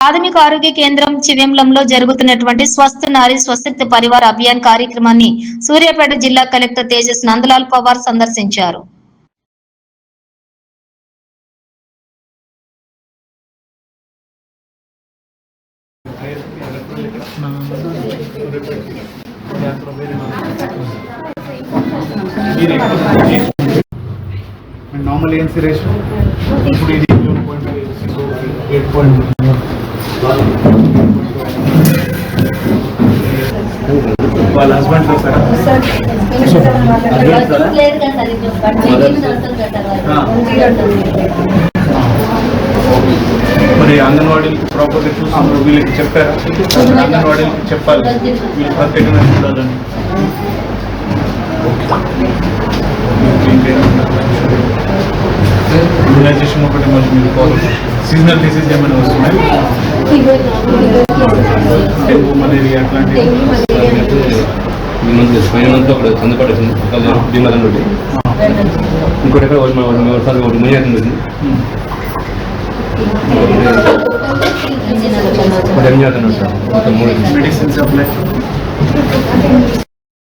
ప్రాథమిక ఆరోగ్య కేంద్రం చివెంలంలో జరుగుతున్నటువంటి స్వస్థ నారి స్వస్థ పరివార్ అభియాన్ కార్యక్రమాన్ని సూర్యాపేట జిల్లా కలెక్టర్ తేజస్ నందలాల్ పవార్ సందర్శించారు. నార్మల్ ఇప్పుడు ఇది ఎయిట్ పాయింట్ వాళ్ళ హస్బెండ్ చూస్తారా మరి అంగన్వాడీలకి ప్రాపర్గా చూస్తున్నారు వీళ్ళకి చెప్పారా? అంగన్వాడీలకి చెప్పాలి. వీళ్ళు ప్రత్యేకంగా చూడాలని. ఇమ్యునైజేషన్ ఒకటి మళ్ళీ మీరు ఫాలో సీజనల్ డిసీజ్ ఏమైనా వస్తున్నాయి డెంగ్యూ మలేరియా అట్లాంటివి? ఈ మంత్ పోయిన మంత్ ఒకటి చందపాటి ఇంకోటి ఎక్కడ ఒకటి మన ఒకసారి ఒకటి మునియాసం ఉంది ఒకటి ఎంజాయ్ మొత్తం మూడు మెడిసిన్స్ అప్లై